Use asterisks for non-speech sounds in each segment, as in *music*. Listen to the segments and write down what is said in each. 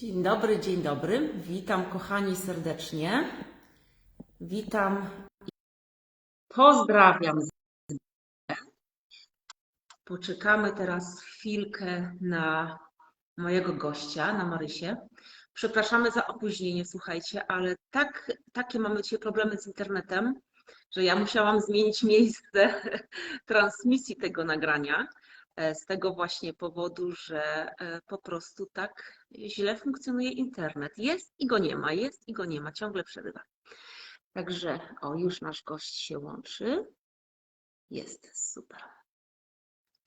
Dzień dobry, dzień dobry. Witam kochani serdecznie. Witam i pozdrawiam. Poczekamy teraz chwilkę na mojego gościa, na Marysię. Przepraszamy za opóźnienie, słuchajcie, ale tak, takie mamy dzisiaj problemy z internetem, że ja musiałam zmienić miejsce *laughs* transmisji tego nagrania. e, Z tego właśnie powodu, że e, po prostu tak źle funkcjonuje internet. Jest i go nie ma, jest i go nie ma, ciągle przerywa. Także, o, już nasz gość się łączy. Jest, super.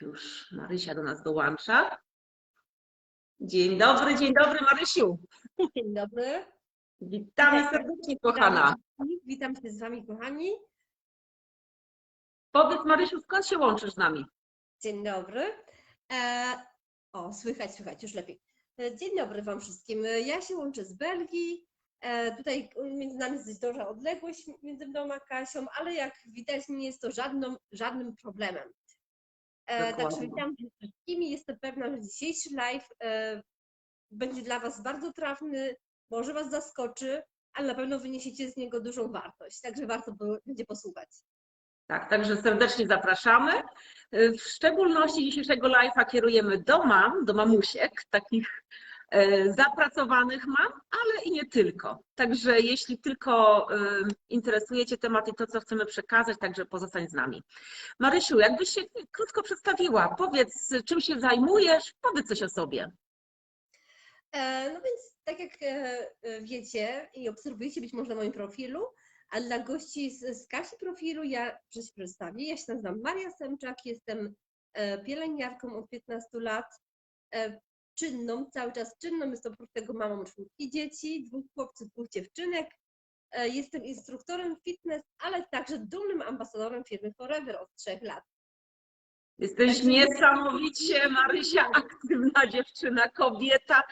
Już Marysia do nas dołącza. Dzień dobry, dzień dobry Marysiu. Dzień dobry. Witamy serdecznie, kochana. Witam się z Wami, kochani. Powiedz Marysiu, skąd się łączysz z nami? Dzień dobry. E, o, słychać, słychać, już lepiej. E, Dzień dobry Wam wszystkim. E, Ja się łączę z Belgii. E, tutaj między nami jest duża odległość między mną a Kasią, ale jak widać nie jest to żadną, żadnym problemem. Także witam wszystkimi. Jestem pewna, że dzisiejszy live będzie dla Was bardzo trafny, może Was zaskoczy, ale na pewno wyniesiecie z niego dużą wartość. Także warto będzie posłuchać. Tak, także serdecznie zapraszamy. W szczególności dzisiejszego live'a kierujemy do mam, do mamusiek, takich e, zapracowanych mam, ale i nie tylko. Także jeśli tylko e, interesujecie temat i to, co chcemy przekazać, także pozostań z nami. Marysiu, jakbyś się krótko przedstawiła, powiedz, czym się zajmujesz, powiedz coś o sobie. E, No więc, tak jak e, wiecie i obserwujecie być może na moim profilu, a dla gości z, z Kasi profilu ja że się przedstawię. Ja się nazywam Maria Semczak, jestem e, pielęgniarką od 15 lat, e, czynną, cały czas czynną, jest oprócz tego mamą czwórki dzieci, dwóch chłopców, dwóch dziewczynek. E, Jestem instruktorem fitness, ale także dumnym ambasadorem firmy Forever od trzech lat. Jesteś niesamowicie, Marysia, aktywna dziewczyna, kobieta.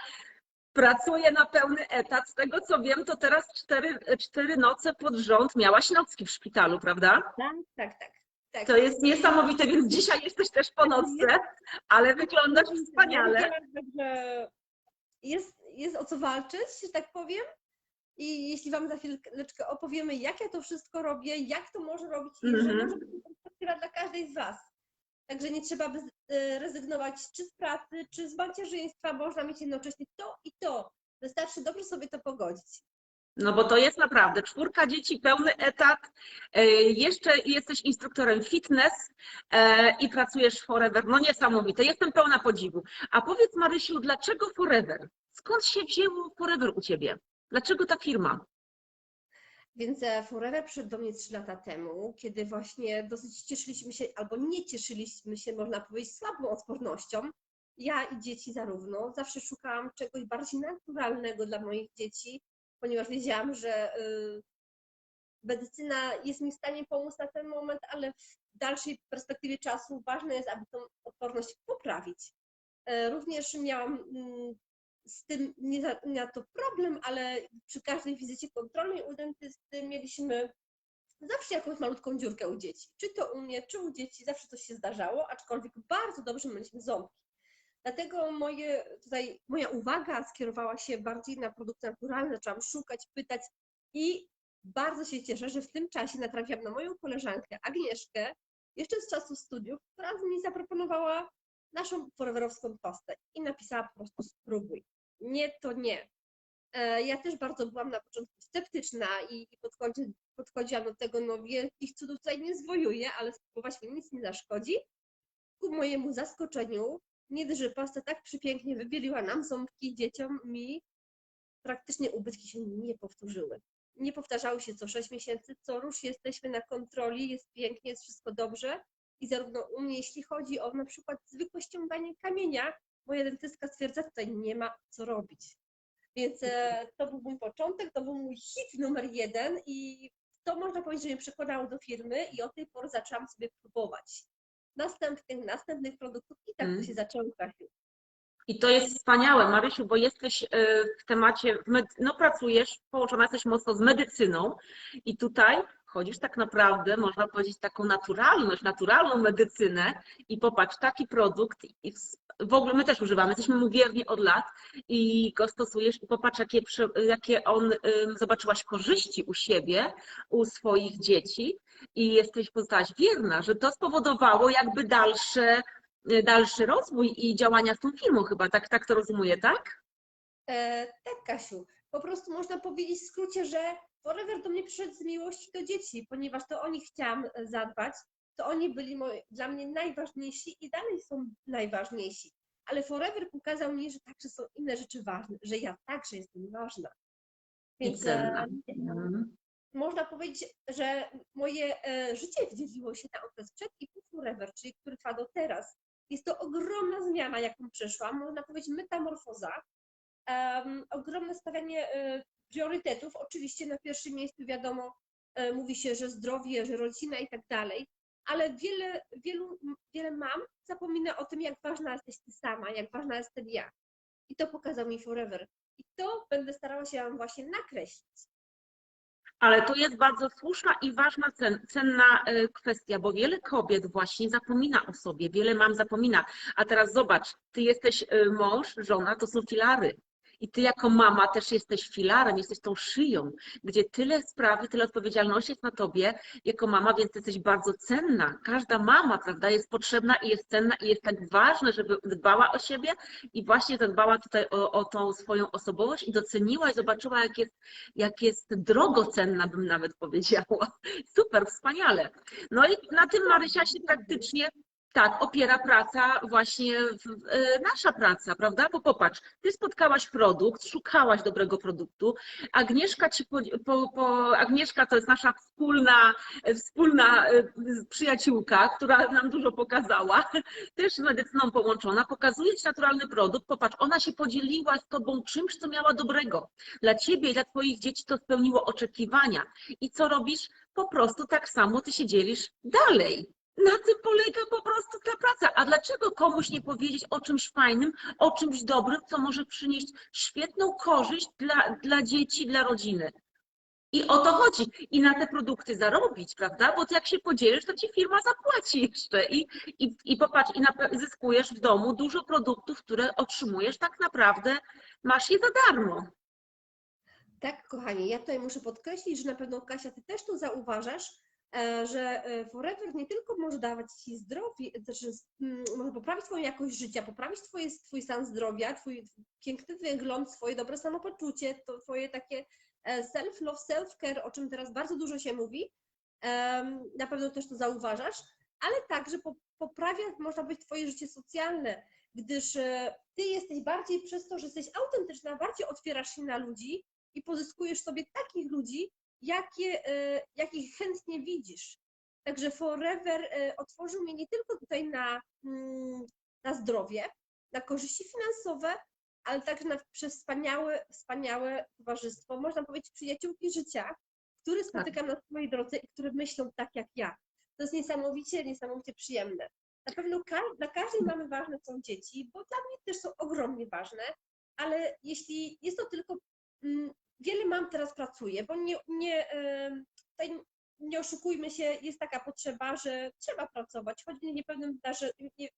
Pracuje na pełny etat. Z tego co wiem, to teraz cztery, cztery noce pod rząd miałaś nocki w szpitalu, prawda? Tak, tak, tak. tak. To jest niesamowite, więc dzisiaj jesteś też po nocce, ale wyglądasz wspaniale. Jest, jest o co walczyć, że tak powiem. I jeśli Wam za chwileczkę opowiemy, jak ja to wszystko robię, jak to może robić i że Mhm. może być perspektywa dla każdej z Was. Także nie trzeba bez- rezygnować czy z pracy, czy z macierzyństwa. Można mieć jednocześnie to i to. Wystarczy dobrze sobie to pogodzić. No bo to jest naprawdę czwórka dzieci, pełny etat. e, Jeszcze jesteś instruktorem fitness e, i pracujesz w Forever. No niesamowite, jestem pełna podziwu. A powiedz Marysiu, dlaczego Forever? Skąd się wzięło Forever u Ciebie? Dlaczego ta firma? Więc e, Forever przyszedł do mnie 3 lata temu, kiedy właśnie dosyć cieszyliśmy się, albo nie cieszyliśmy się, można powiedzieć, słabą odpornością. Ja i dzieci zarówno. Zawsze szukałam czegoś bardziej naturalnego dla moich dzieci, ponieważ wiedziałam, że y, medycyna jest mi w stanie pomóc na ten moment, ale w dalszej perspektywie czasu ważne jest, aby tą odporność poprawić. E, Również miałam mm, z tym nie, za- to problem, ale przy każdej wizycie kontrolnej u dentysty mieliśmy zawsze jakąś malutką dziurkę u dzieci. Czy to u mnie, czy u dzieci, zawsze coś się zdarzało, aczkolwiek bardzo dobrze myliśmy ząbki. Dlatego moje, tutaj moja uwaga skierowała się bardziej na produkty naturalne, zaczęłam szukać, pytać i bardzo się cieszę, że w tym czasie natrafiłam na moją koleżankę Agnieszkę, jeszcze z czasów studiów, która mi zaproponowała naszą foreverowską pastę i napisała po prostu spróbuj. Nie, to nie. E, Ja też bardzo byłam na początku sceptyczna i i podchodzi, podchodziłam do tego, no wielkich cudów tutaj nie zwojuję, ale spróbować mi nic nie zaszkodzi. Ku mojemu zaskoczeniu, nie dość, że pasta tak przepięknie wybieliła nam ząbki, dzieciom, mi, praktycznie ubytki się nie powtórzyły. Nie powtarzały się co 6 miesięcy, co rusz jesteśmy na kontroli, jest pięknie, jest wszystko dobrze. I zarówno u mnie, jeśli chodzi o na przykład zwykłe ściąganie kamienia, moja dentystka stwierdza, tutaj nie ma co robić. Więc e, to był mój początek, to był mój hit numer jeden i to można powiedzieć, że mnie przekonało do firmy i od tej pory zaczęłam sobie próbować następnych, następnych produktów i tak Mm. to się zaczęło, Kasiu. I to jest wspaniałe, Marysiu, bo jesteś e, w temacie, no pracujesz, połączona jesteś mocno z medycyną i tutaj chodzisz tak naprawdę, można powiedzieć, taką naturalność, naturalną medycynę i popatrz, taki produkt i w ogóle my też używamy, jesteśmy mu wierni od lat i go stosujesz i popatrz, jakie, jakie on, zobaczyłaś korzyści u siebie, u swoich dzieci i jesteś, pozostałaś wierna, że to spowodowało jakby dalsze, y, dalszy rozwój i działania z tą firmą chyba, tak, tak to rozumuję, tak? E, tak, Kasiu. Po prostu można powiedzieć w skrócie, że Forever do mnie przyszedł z miłości do dzieci, ponieważ to o nich chciałam e, zadbać, to oni byli moi, dla mnie najważniejsi i dalej są najważniejsi. Ale Forever pokazał mi, że także są inne rzeczy ważne, że ja także jestem ważna. Więc e, Mhm. można powiedzieć, że moje e, życie dzieliło się na okres przed i po Forever, czyli który trwa do teraz. Jest to ogromna zmiana, jaką przeszłam, można powiedzieć metamorfoza. Em, ogromne stawianie e, priorytetów. Oczywiście na pierwszym miejscu wiadomo, e, mówi się, że zdrowie, że rodzina i tak dalej, ale wiele, wielu, wiele mam zapomina o tym, jak ważna jesteś ty sama, jak ważna jestem ja. I to pokazał mi Forever. I to będę starała się Wam właśnie nakreślić. Ale to jest bardzo słuszna i ważna, cen, cenna e, kwestia, bo wiele kobiet właśnie zapomina o sobie, wiele mam zapomina. A teraz zobacz, ty jesteś e, mąż, żona, to są filary. I ty jako mama też jesteś filarem, jesteś tą szyją, gdzie tyle sprawy, tyle odpowiedzialności jest na tobie jako mama, więc jesteś bardzo cenna. Każda mama, prawda, jest potrzebna i jest cenna i jest tak ważne, żeby dbała o siebie i właśnie zadbała tutaj o, o tą swoją osobowość i doceniła i zobaczyła, jak jest jak jest drogocenna, bym nawet powiedziała. *laughs* Super, wspaniale. No i na tym Marysia się praktycznie tak opiera praca, właśnie e, nasza praca, prawda? Bo popatrz, ty spotkałaś produkt, szukałaś dobrego produktu. Agnieszka ci po, po, po Agnieszka to jest nasza wspólna, wspólna e, przyjaciółka, która nam dużo pokazała, *laughs* też z medycyną połączona, pokazuje ci naturalny produkt. Popatrz, ona się podzieliła z tobą czymś, co miała dobrego dla ciebie i dla twoich dzieci to spełniło oczekiwania. I co robisz? Po prostu tak samo ty się dzielisz dalej. Na tym polega po prostu ta praca. A dlaczego komuś nie powiedzieć o czymś fajnym, o czymś dobrym, co może przynieść świetną korzyść dla, dla dzieci, dla rodziny? I o to chodzi. I na te produkty zarobić, prawda? Bo jak się podzielisz, to ci firma zapłaci jeszcze. I, i, i popatrz, i na, zyskujesz w domu dużo produktów, które otrzymujesz tak naprawdę, masz je za darmo. Tak, kochani, ja tutaj muszę podkreślić, że na pewno Kasia, ty też to zauważasz, że e, Forever nie tylko może dawać ci zdrowie, znaczy mm, może poprawić twoją jakość życia, poprawić twoje, twój stan zdrowia, twój piękny wygląd, swoje dobre samopoczucie, to twoje takie e, self-love, self-care, o czym teraz bardzo dużo się mówi, na pewno też to zauważasz, ale także po- poprawia, można powiedzieć, twoje życie socjalne, gdyż e, ty jesteś bardziej przez to, że jesteś autentyczna, bardziej otwierasz się na ludzi, i pozyskujesz sobie takich ludzi, jakie, e, jakich chętnie widzisz. Także Forever e, otworzył mnie nie tylko tutaj na, mm, na zdrowie, na korzyści finansowe, ale także na przez wspaniałe, wspaniałe towarzystwo, można powiedzieć przyjaciółki życia, które spotykam na swojej drodze i które myślą tak jak ja. To jest niesamowicie, niesamowicie przyjemne. Na pewno ka- dla każdej mamy ważne są dzieci, bo dla mnie też są ogromnie ważne, ale jeśli jest to tylko mm, wiele mam teraz pracuje, bo nie, nie, em, tutaj nie oszukujmy się, jest taka potrzeba, że trzeba pracować, choć w niepewnym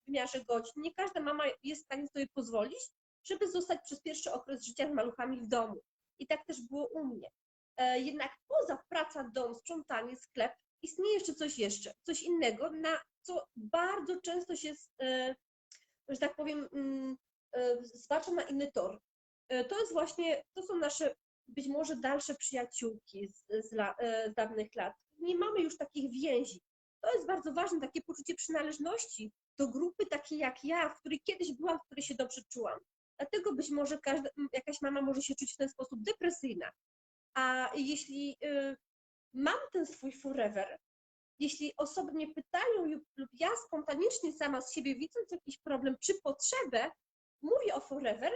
wymiarze, godzin. Nie każda mama jest w stanie sobie pozwolić, żeby zostać przez pierwszy okres życia z maluchami w domu. I tak też było u mnie. E, Jednak poza praca, dom, sprzątanie, sklep, istnieje jeszcze coś jeszcze, coś innego, na co bardzo często się, e, że tak powiem, mm, e, zwalcza na inny tor. E, To jest właśnie, to są nasze być może dalsze przyjaciółki z, z, la, e, z dawnych lat. Nie mamy już takich więzi. To jest bardzo ważne, takie poczucie przynależności do grupy takiej jak ja, w której kiedyś byłam, w której się dobrze czułam. Dlatego być może każda, jakaś mama może się czuć w ten sposób depresyjna. A jeśli y, mam ten swój forever, jeśli osoby mnie pytają lub, lub ja spontanicznie sama z siebie widząc jakiś problem czy potrzebę, mówię o forever,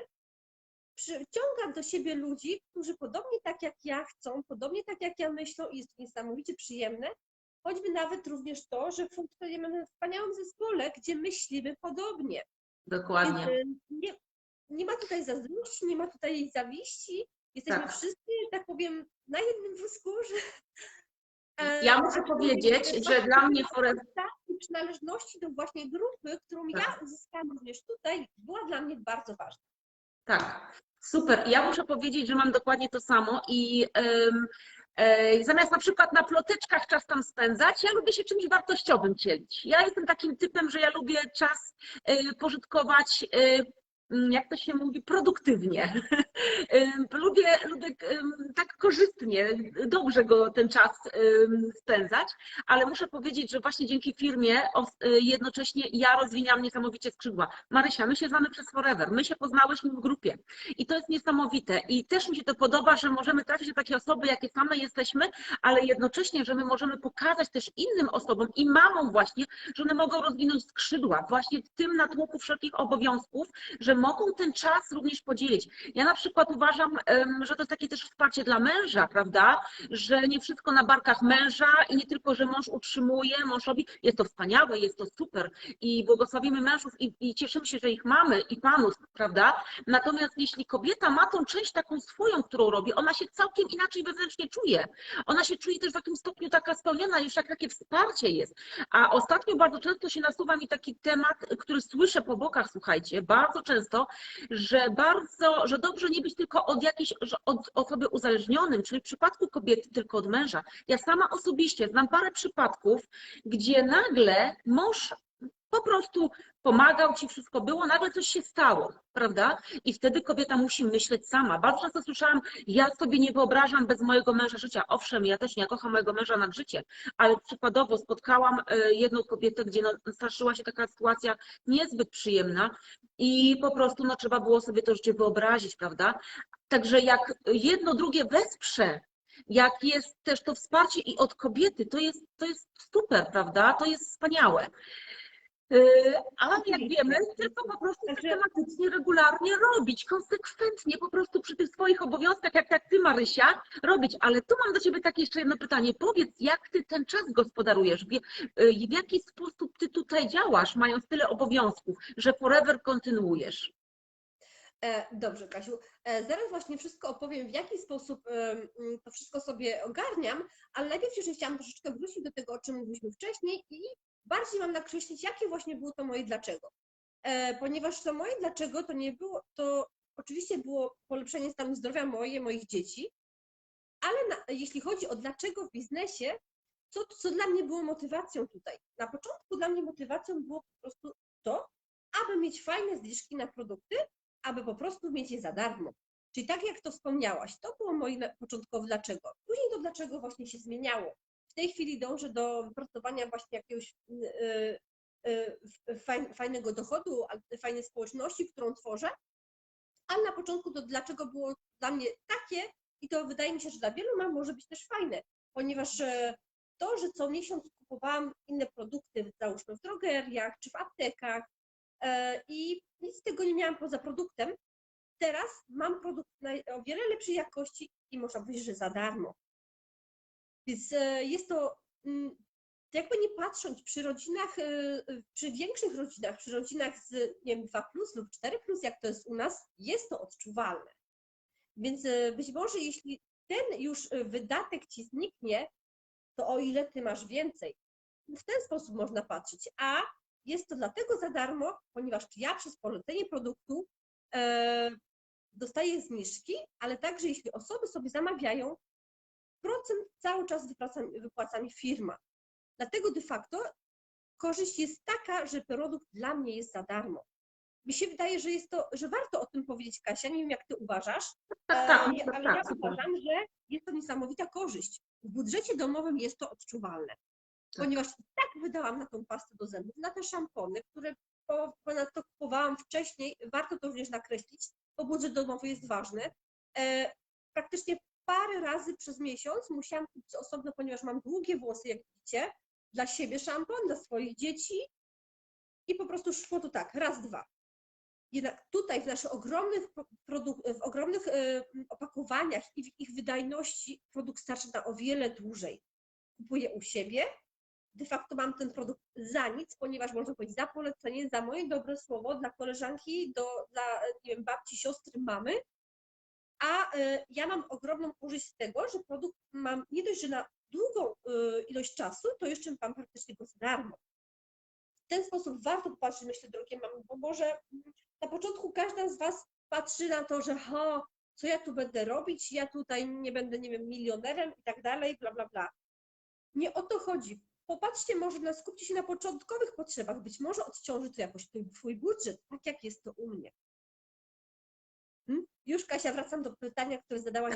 przyciągam do siebie ludzi, którzy podobnie tak jak ja chcą, podobnie tak jak ja myślą i jest to niesamowicie przyjemne, choćby nawet również to, że funkcjonujemy w wspaniałym zespole, gdzie myślimy podobnie. Dokładnie. Więc, y, nie, nie ma tutaj zazdrości, nie ma tutaj zawiści, jesteśmy Tak. wszyscy, tak powiem, na jednym wózku, że... e, Ja muszę powiedzieć, że dla mnie I przynależności do właśnie grupy, którą ja Tak. uzyskałam również tutaj, była dla mnie bardzo ważna. Tak, super. Ja muszę powiedzieć, że mam dokładnie to samo i em, e, zamiast na przykład na ploteczkach czas tam spędzać, ja lubię się czymś wartościowym dzielić. Ja jestem takim typem, że ja lubię czas e, pożytkować, e, jak to się mówi, produktywnie. *laughs* Lubię, lubię tak korzystnie, dobrze go ten czas spędzać, ale muszę powiedzieć, że właśnie dzięki firmie e, jednocześnie ja rozwiniałam niesamowicie skrzydła. Marysia, my się znamy przez Forever, my się poznałyśmy w grupie i to jest niesamowite i też mi się to podoba, że możemy trafić do takie osoby, jakie same jesteśmy, ale jednocześnie, że my możemy pokazać też innym osobom i mamom właśnie, że one mogą rozwinąć skrzydła właśnie w tym natłoku wszelkich obowiązków, że mogą ten czas również podzielić. Ja na przykład uważam, że to takie też wsparcie dla męża, prawda? Że nie wszystko na barkach męża i nie tylko, że mąż utrzymuje, mąż robi. Jest to wspaniałe, jest to super i błogosławimy mężów i, i cieszymy się, że ich mamy i panów, prawda? Natomiast jeśli kobieta ma tą część taką swoją, którą robi, ona się całkiem inaczej wewnętrznie czuje. Ona się czuje też w jakimś stopniu taka spełniona, już jak takie wsparcie jest. A ostatnio bardzo często się nasuwa mi taki temat, który słyszę po bokach, słuchajcie, bardzo często, że bardzo, że dobrze nie być tylko od jakiejś, od osoby uzależnionym, czyli w przypadku kobiety tylko od męża. Ja sama osobiście znam parę przypadków, gdzie nagle mąż po prostu pomagał ci, wszystko było, nagle coś się stało, prawda? I wtedy kobieta musi myśleć sama. Bardzo często słyszałam, ja sobie nie wyobrażam bez mojego męża życia. Owszem, ja też nie kocham mojego męża nad życie, ale przykładowo spotkałam e, jedną kobietę, gdzie no, straszyła się taka sytuacja niezbyt przyjemna i po prostu no, trzeba było sobie to życie wyobrazić, prawda? Także jak jedno drugie wesprze, jak jest też to wsparcie i od kobiety, to jest, to jest super, prawda? To jest wspaniałe. Yy, Ale jak wiemy, tylko po prostu systematycznie, regularnie robić, konsekwentnie po prostu przy tych swoich obowiązkach, jak, jak ty, Marysia, robić. Ale tu mam do ciebie takie jeszcze jedno pytanie. Powiedz, jak ty ten czas gospodarujesz? W, w jaki sposób ty tutaj działasz, mając tyle obowiązków, że forever kontynuujesz? E, Dobrze, Kasiu. E, Zaraz właśnie wszystko opowiem, w jaki sposób mm, to wszystko sobie ogarniam, ale najpierw jeszcze chciałam troszeczkę wrócić do tego, o czym mówiliśmy wcześniej i bardziej mam nakreślić, jakie właśnie było to moje dlaczego. E, Ponieważ to moje dlaczego to nie było, to oczywiście było polepszenie stanu zdrowia moje, moich dzieci, ale na, jeśli chodzi o dlaczego w biznesie, co, co dla mnie było motywacją tutaj? Na początku dla mnie motywacją było po prostu to, aby mieć fajne zniżki na produkty, aby po prostu mieć je za darmo. Czyli tak jak to wspomniałaś, to było moje początkowe dlaczego. Później to dlaczego właśnie się zmieniało. Tej chwili dążę do wypracowania właśnie jakiegoś y, y, y, fajn- fajnego dochodu, fajnej społeczności, którą tworzę, ale na początku to dlaczego było dla mnie takie i to wydaje mi się, że dla wielu mam może być też fajne, ponieważ e, to, że co miesiąc kupowałam inne produkty, załóżmy w drogeriach czy w aptekach e, i nic z tego nie miałam poza produktem, teraz mam produkt o wiele lepszej jakości i można powiedzieć, że za darmo. Więc e, jest to, mm, jakby nie patrząc, przy rodzinach, e, przy większych rodzinach, przy rodzinach z nie wiem, 2 plus lub 4 plus, jak to jest u nas, jest to odczuwalne. Więc e, być może jeśli ten już wydatek ci zniknie, to o ile ty masz więcej. W ten sposób można patrzeć. A jest to dlatego za darmo, ponieważ ja przez polecenie produktu e, dostaję zniżki, ale także jeśli osoby sobie zamawiają, cały czas wypłaca, wypłaca mi firma. Dlatego de facto korzyść jest taka, że produkt dla mnie jest za darmo. Mi się wydaje, że jest to, że warto o tym powiedzieć, Kasia. Nie wiem, jak ty uważasz, Tak, tak, e, ale tak, ja super. uważam, że jest to niesamowita korzyść. W budżecie domowym jest to odczuwalne, ponieważ tak wydałam na tą pastę do zębów, na te szampony, które po- ponadto kupowałam wcześniej, warto to również nakreślić, bo budżet domowy jest ważny. E, praktycznie parę razy przez miesiąc musiałam kupić osobno, ponieważ mam długie włosy, jak widzicie, dla siebie szampon, dla swoich dzieci i po prostu szło to tak, raz, dwa. Jednak tutaj w naszych ogromnych, w ogromnych e, opakowaniach i w ich wydajności produkt starczy na o wiele dłużej. Kupuję u siebie, de facto mam ten produkt za nic, ponieważ można powiedzieć za polecenie, za moje dobre słowo dla koleżanki, do, dla nie wiem, babci, siostry, mamy, a e, ja mam ogromną korzyść z tego, że produkt mam nie dość, że na długą e, ilość czasu, to jeszcze mam praktycznie go za darmo. w ten sposób warto popatrzeć, myślę, drogie mamy, bo może mm, na początku każda z Was patrzy na to, że ho, co ja tu będę robić, ja tutaj nie będę, nie wiem, milionerem i tak dalej, bla, bla, bla. Nie o to chodzi. Popatrzcie może, na, skupcie się na początkowych potrzebach. Być może odciąży to jakoś twój, twój budżet, tak jak jest to u mnie. Hmm? Już Kasia, wracam do pytania, które zadałaś.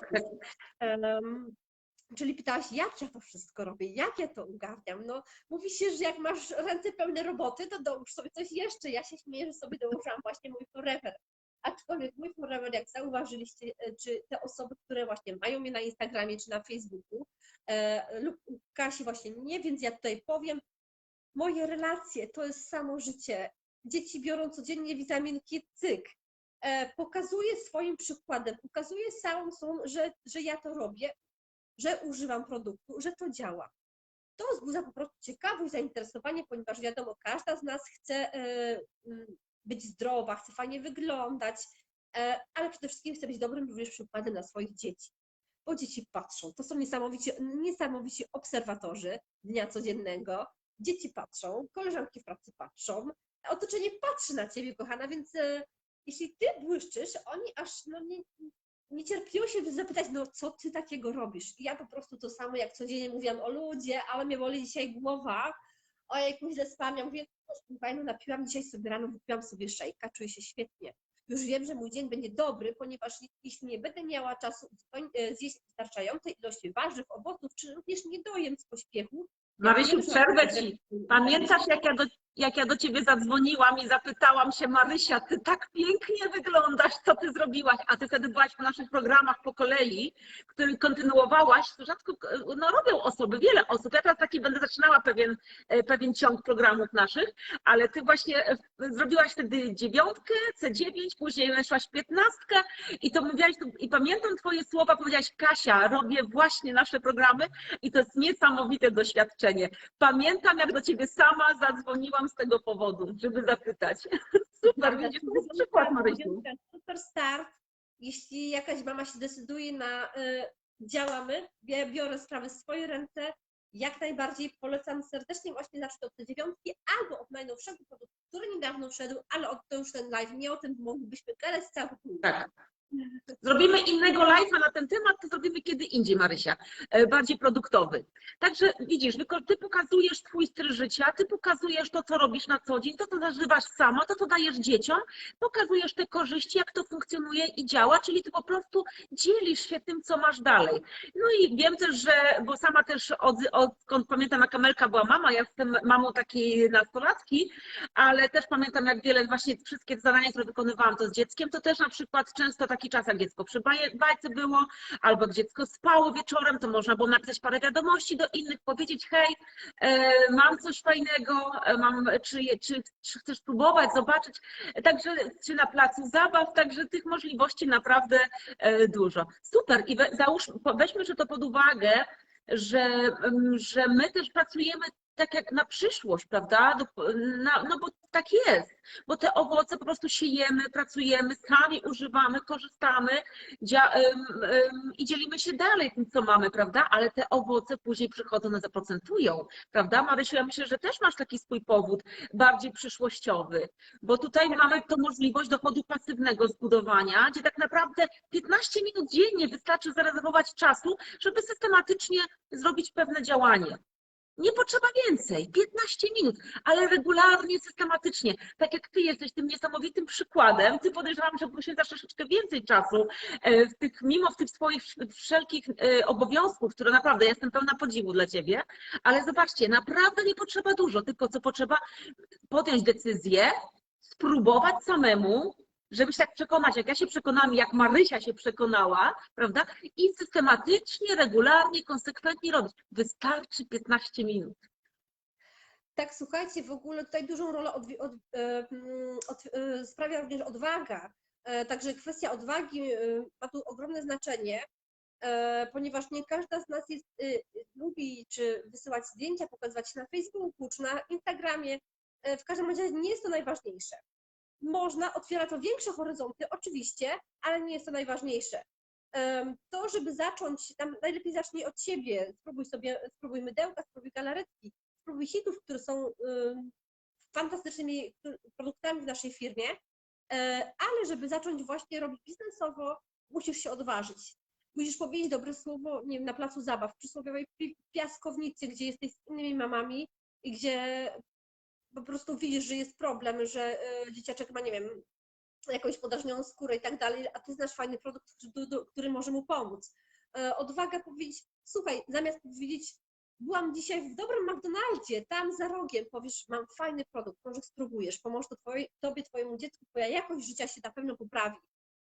Czyli pytałaś, jak ja to wszystko robię, jak ja to ogarniam. No, mówi się, że jak masz ręce pełne roboty, to dołóż sobie coś jeszcze. Ja się śmieję, że sobie dołożyłam właśnie mój forever. Aczkolwiek mój forever, jak zauważyliście, e, czy te osoby, które właśnie mają mnie na Instagramie czy na Facebooku, e, lub u Kasi właśnie nie, więc ja tutaj powiem, moje relacje to jest samo życie. Dzieci biorą codziennie witaminki cyk. E, pokazuję swoim przykładem, pokazuję samą sobą, że, że ja to robię, że używam produktu, że to działa. To wzbudza po prostu ciekawość, zainteresowanie, ponieważ wiadomo, każda z nas chce e, być zdrowa, chce fajnie wyglądać, e, ale przede wszystkim chce być dobrym również przykładem dla swoich dzieci. Bo dzieci patrzą. To są niesamowici, niesamowici obserwatorzy dnia codziennego. Dzieci patrzą, koleżanki w pracy patrzą, otoczenie patrzy na ciebie, kochana, więc jeśli ty błyszczysz, oni aż no, nie, nie cierpiło się zapytać, no co ty takiego robisz? I ja po prostu to samo, jak codziennie mówiłam o ludzie, ale mnie boli dzisiaj głowa, o jakimś zespaniu, ja mówię, no fajno, napiłam dzisiaj sobie rano, wypiłam sobie szejka, czuję się świetnie. Już wiem, że mój dzień będzie dobry, ponieważ jeśli nie będę miała czasu uzupełni- zjeść wystarczającej ilości warzyw, owoców, czy również nie dojem z pośpiechu. Marysiu, przerwę ci. Pamiętasz, jak ja, do, jak ja do ciebie zadzwoniłam i zapytałam się, Marysia, ty tak pięknie wyglądasz, co ty zrobiłaś? A ty wtedy byłaś w naszych programach po kolei, które kontynuowałaś, to rzadko no, robią osoby, wiele osób. Ja teraz taki będę zaczynała pewien, e, pewien ciąg programów naszych, ale ty właśnie e, zrobiłaś wtedy dziewiątkę, C9, później weszłaś piętnastkę i to mówiłaś, i pamiętam twoje słowa, powiedziałaś, Kasia, robię właśnie nasze programy i to jest niesamowite doświadczenie. Pamiętam, jak do ciebie sama zadzwoniłam z tego powodu, żeby zapytać. *laughs* Super, widzisz, to jest przykład, Marysiu. Super start. Jeśli jakaś mama się decyduje na y, działamy, ja biorę sprawy w swoje ręce, jak najbardziej polecam serdecznie właśnie zacząć od tej dziewiątki albo od najnowszego produktu, który niedawno wszedł, ale od, to już ten live, nie o tym moglibyśmy gadać cały pół. Tak. Zrobimy innego live'a na ten temat, to zrobimy kiedy indziej, Marysia, e, bardziej produktowy. Także widzisz, ty pokazujesz swój styl życia, ty pokazujesz to, co robisz na co dzień, to, co zażywasz sama, to, co dajesz dzieciom, pokazujesz te korzyści, jak to funkcjonuje i działa, czyli ty po prostu dzielisz się tym, co masz dalej. No i wiem też, że, bo sama też od, odkąd pamiętam, jak Amelka była mama, ja jestem mamą takiej nastolatki, ale też pamiętam, jak wiele właśnie wszystkie zadania, które wykonywałam to z dzieckiem, to też na przykład często taki czas, jak dziecko przy bajce było, albo dziecko spało wieczorem, to można było napisać parę wiadomości do innych, powiedzieć, hej, e, mam coś fajnego, e, mam, czy, czy, czy chcesz spróbować, zobaczyć, także czy na placu zabaw, także tych możliwości naprawdę e, dużo. Super i we, załóż, weźmy że to pod uwagę, że, mm, że my też pracujemy tak jak na przyszłość, prawda? Na, no bo tak jest, bo te owoce po prostu siejemy, pracujemy, sami używamy, korzystamy dzia, i dzielimy się dalej tym, co mamy, prawda? Ale te owoce później przychodzą, one zaprocentują, prawda? Marysiu, ja myślę, że też masz taki swój powód, bardziej przyszłościowy, bo tutaj mamy tą możliwość dochodu pasywnego zbudowania, gdzie tak naprawdę 15 minut dziennie wystarczy zarezerwować czasu, żeby systematycznie zrobić pewne działanie. Nie potrzeba więcej, 15 minut, ale regularnie, systematycznie. Tak jak ty jesteś tym niesamowitym przykładem, ty podejrzewam, że poświęcasz troszeczkę więcej czasu e, w tych, mimo w tych swoich wszelkich e, obowiązków, które naprawdę jestem pełna podziwu dla ciebie, ale zobaczcie, naprawdę nie potrzeba dużo, tylko co potrzeba podjąć decyzję, spróbować samemu, żeby się tak przekonać, jak ja się przekonałam, jak Marysia się przekonała, prawda? I systematycznie, regularnie, konsekwentnie robić. Wystarczy 15 minut. Tak, słuchajcie, w ogóle tutaj dużą rolę od, mm, od, e, sprawia również odwaga. E, Także kwestia odwagi e, ma tu ogromne znaczenie, ponieważ nie każda z nas jest, lubi czy wysyłać zdjęcia, pokazywać się na Facebooku czy na Instagramie. W każdym razie nie jest to najważniejsze. Można, otwiera to większe horyzonty, oczywiście, ale nie jest to najważniejsze. To, żeby zacząć, najlepiej zacznij od siebie. Spróbuj sobie, spróbuj mydełka, spróbuj galaretki, spróbuj hitów, które są ym, fantastycznymi produktami w naszej firmie, e, ale żeby zacząć właśnie robić biznesowo, musisz się odważyć. Musisz powiedzieć dobre słowo, nie wiem, na placu zabaw, przysłowiowej pi- piaskownicy, gdzie jesteś z innymi mamami i gdzie po prostu widzisz, że jest problem, że e, dzieciaczek ma, nie wiem, jakąś podrażnioną skórę i tak dalej, a ty znasz fajny produkt, który, może mu pomóc. E, Odwaga powiedzieć, słuchaj, zamiast powiedzieć, byłam dzisiaj w dobrym McDonaldzie, tam za rogiem, powiesz, mam fajny produkt, może spróbujesz, pomoże to twoje, tobie, twojemu dziecku, twoja jakość życia się na pewno poprawi.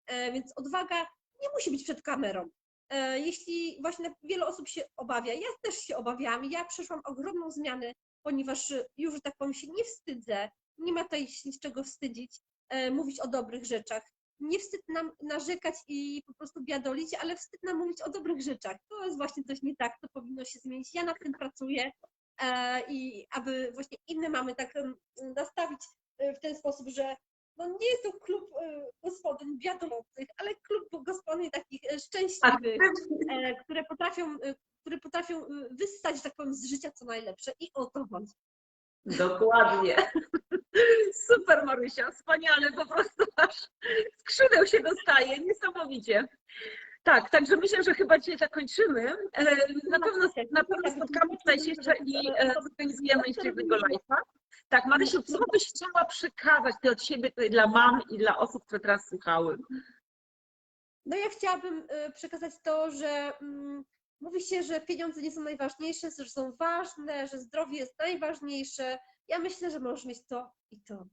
E, Więc odwaga nie musi być przed kamerą. Jeśli właśnie wiele osób się obawia, ja też się obawiałam, ja przeszłam ogromną zmianę, ponieważ już, że tak powiem, się nie wstydzę, nie ma tutaj się z czego wstydzić, e, mówić o dobrych rzeczach. Nie wstyd nam narzekać i po prostu biadolić, ale wstyd nam mówić o dobrych rzeczach. To jest właśnie coś nie tak, to powinno się zmienić. Ja nad tym pracuję e, i aby właśnie inne mamy tak nastawić e, w ten sposób, że no nie jest to klub e, gospodyń biadolących, ale klub gospodyń takich e, szczęśliwych, e, które potrafią, które potrafią wyssać, że tak powiem, z życia co najlepsze i o to chodzi. Dokładnie. *laughs* Super Marysia, wspaniale, po prostu aż skrzydeł się dostaje, niesamowicie. Tak, także myślę, że chyba dzisiaj zakończymy. E, Na pewno, na pewno spotkamy tutaj się jeszcze i e, zorganizujemy jeszcze jednego live'a. Tak, Marysiu, co byś chciała przekazać ty od siebie tutaj dla mam i dla osób, które teraz słuchały? No ja chciałabym e, przekazać to, że mm, mówi się, że pieniądze nie są najważniejsze, że są ważne, że zdrowie jest najważniejsze. Ja myślę, że możesz mieć to i to.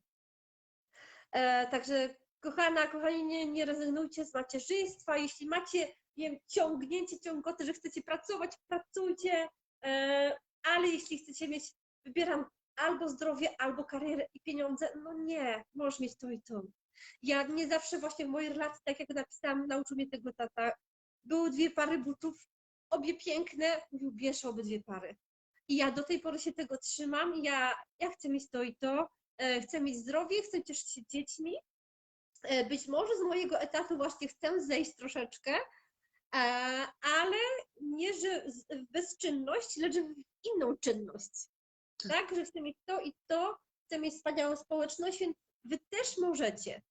E, także kochana, kochani, nie, nie rezygnujcie z macierzyństwa. Jeśli macie wiem, ciągnięcie, ciągoty, że chcecie pracować, pracujcie, e, ale jeśli chcecie mieć, wybieram albo zdrowie, albo karierę i pieniądze, no nie, możesz mieć to i to. Ja nie zawsze właśnie w mojej relacji, tak jak napisałam, nauczył mnie tego tata, były dwie pary butów, obie piękne, mówił, bierz obydwie pary. I ja do tej pory się tego trzymam, ja, ja chcę mieć to i to, e, chcę mieć zdrowie, chcę cieszyć się dziećmi, E, być może z mojego etatu właśnie chcę zejść troszeczkę, e, ale nie, że w bezczynność, lecz w inną czynność. Tak, że chcę mieć to i to, chcę mieć wspaniałą społeczność, więc wy też możecie.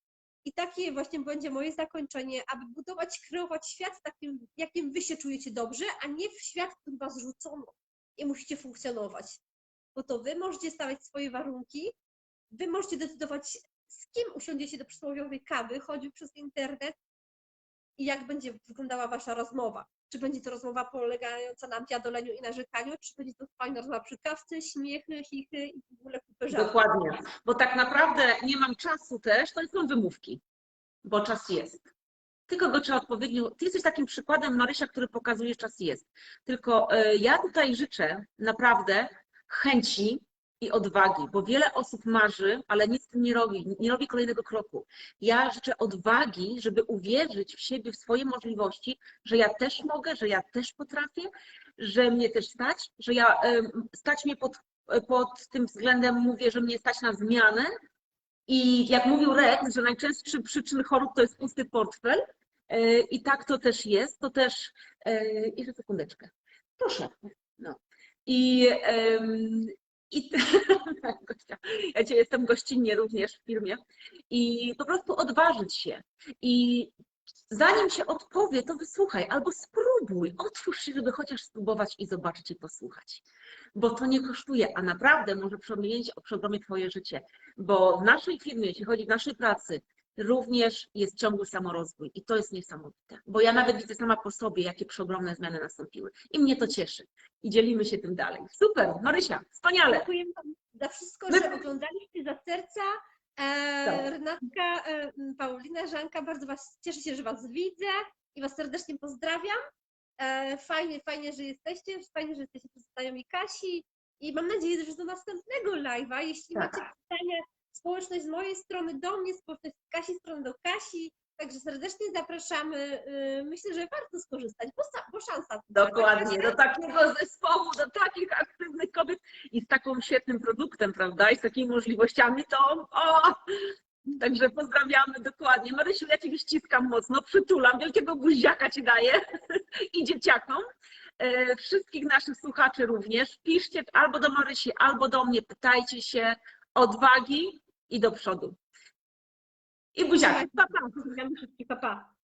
I takie właśnie będzie moje zakończenie, aby budować, kreować świat takim, jakim wy się czujecie dobrze, a nie w świat, w który was rzucono i musicie funkcjonować. Bo to wy możecie stawiać swoje warunki, wy możecie decydować, z kim usiądziecie do przysłowiowej kawy, choćby przez internet i jak będzie wyglądała wasza rozmowa. Czy będzie to rozmowa polegająca na biadoleniu i narzekaniu, czy będzie to fajna rozmowa przy kawce, śmiechy, chichy i w ogóle żartów. Dokładnie, bo tak naprawdę nie mam czasu też, to są wymówki, bo czas jest. Tylko go trzeba odpowiednio. Ty jesteś takim przykładem, Marysia, który pokazuje, czas jest. Tylko e, ja tutaj życzę naprawdę chęci i odwagi, bo wiele osób marzy, ale nic z tym nie robi, nie robi kolejnego kroku. Ja życzę odwagi, żeby uwierzyć w siebie, w swoje możliwości, że ja też mogę, że ja też potrafię, że mnie też stać, że ja stać mnie pod, pod tym względem, mówię, że mnie stać na zmianę. I jak mówił Rex, że najczęstszym przyczyn chorób to jest pusty portfel, e, i tak to też jest, to też. e, Jeszcze sekundeczkę. Proszę. No. I, i *laughs* Gościa, ja cię jestem gościnnie również w firmie. I po prostu odważyć się. I zanim się odpowie, to wysłuchaj albo spróbuj. Otwórz się, żeby chociaż spróbować i zobaczyć i posłuchać. Bo to nie kosztuje, a naprawdę może przemienić przeogromnie Twoje życie. Bo w naszej firmie, jeśli chodzi o naszej pracy, również jest ciągły samorozwój i to jest niesamowite. Bo ja nawet widzę sama po sobie, jakie przeogromne zmiany nastąpiły. I mnie to cieszy. I dzielimy się tym dalej. Super, Marysia, wspaniale. Dziękuję Wam za wszystko, My- że oglądaliście za serca. E, Tak. Renatka, e, Paulina, Żanka, bardzo Was cieszę się, że Was widzę i Was serdecznie pozdrawiam. E, fajnie, fajnie, że jesteście, fajnie, że jesteście tu znajomi Kasi i mam nadzieję, że do następnego live'a, jeśli Tak. macie pytania, społeczność z mojej strony do mnie, społeczność z Kasi strony do Kasi, także serdecznie zapraszamy. E, myślę, że warto skorzystać, bo, bo szansa. Dokładnie, do takiego zespołu, do takich aktywnych kobiet i z takim świetnym produktem, prawda? I z takimi możliwościami, to o! Także pozdrawiamy dokładnie. Marysiu, ja Ciebie ściskam mocno, przytulam, wielkiego buziaka Ci daję *laughs* i dzieciakom. E, Wszystkich naszych słuchaczy również. Piszcie albo do Marysi, albo do mnie, pytajcie się. odwagi i do przodu. I buziaki. Pa, pa. Wszystkich, pa, pa.